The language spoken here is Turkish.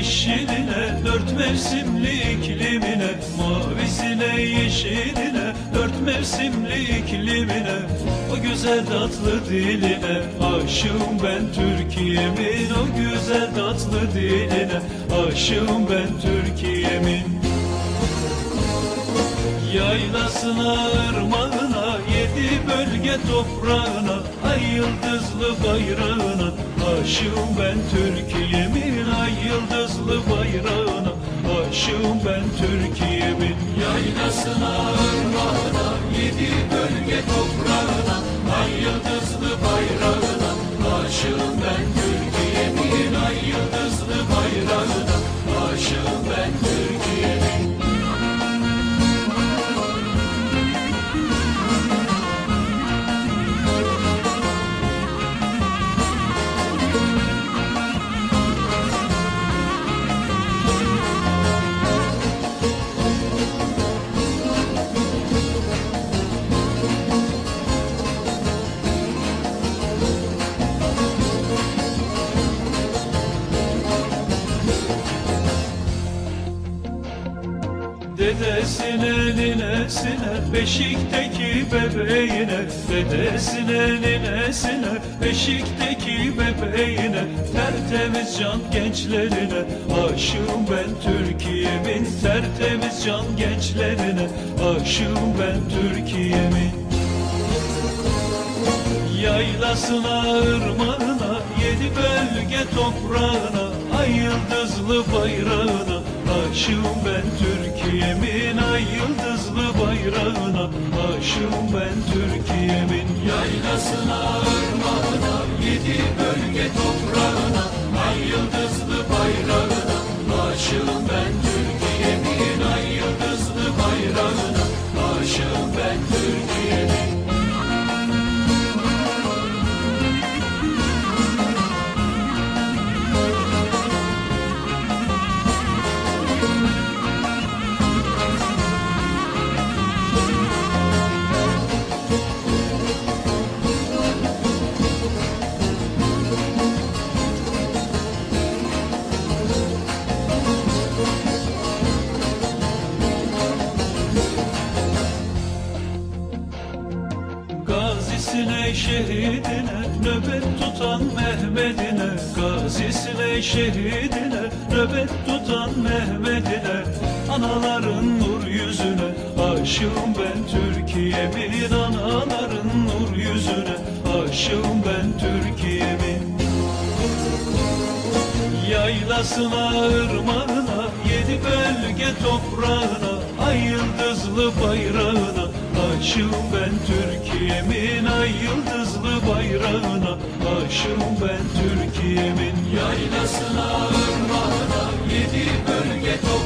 Dört mevsimli iklimine Mavisine yeşiline Dört mevsimli iklimine O güzel tatlı diline Aşığım ben Türkiye'min O güzel tatlı diline Aşığım ben Türkiye'min. Yaylasına, ırmağına, yedi bölge toprağına, ay yıldızlı bayrağına, aşığım ben Türkiye'min, Türkiye'min. Yaylasına, ırmağına, yedi bölge toprağına, ay yıldızlı bayrağına, aşığım ben Türkiye'min, ay yıldızlı bayrağına, aşığım ben ninesine beşikteki bebeğine. Dedesine ninesine beşikteki bebeğine. Tertemiz can gençlerine. Aşığım ben Türkiye'min tertemiz can gençlerine. Aşığım ben Türkiye'min. Yaylasına, ırmağına, yedi bölge toprağına, ay yıldızlı bayrağına, aşığım ben Türkiye'min, ay yıldızlı bayrağına, aşığım ben Türkiye'min. Yaylasına, ırmağına, yedi bölge toprağına, ay yıldızlı bayrağına, aşığım ben Türkiye'min, Gazisine şehidine nöbet tutan Mehmet'ine. Gazisine şehidine nöbet tutan Mehmet'ine. Anaların nur yüzüne aşığım ben Türkiye'min Anaların nur yüzüne aşığım ben Türkiye'min Yaylasına, ırmağına, yedi bölge toprağına, ay yıldızlı bayrağına, aşığım ben Türkiye'min, ay yıldızlı bayrağına, aşığım ben Türkiye'min. Yaylasına, ırmağına, yedi bölge toprağına,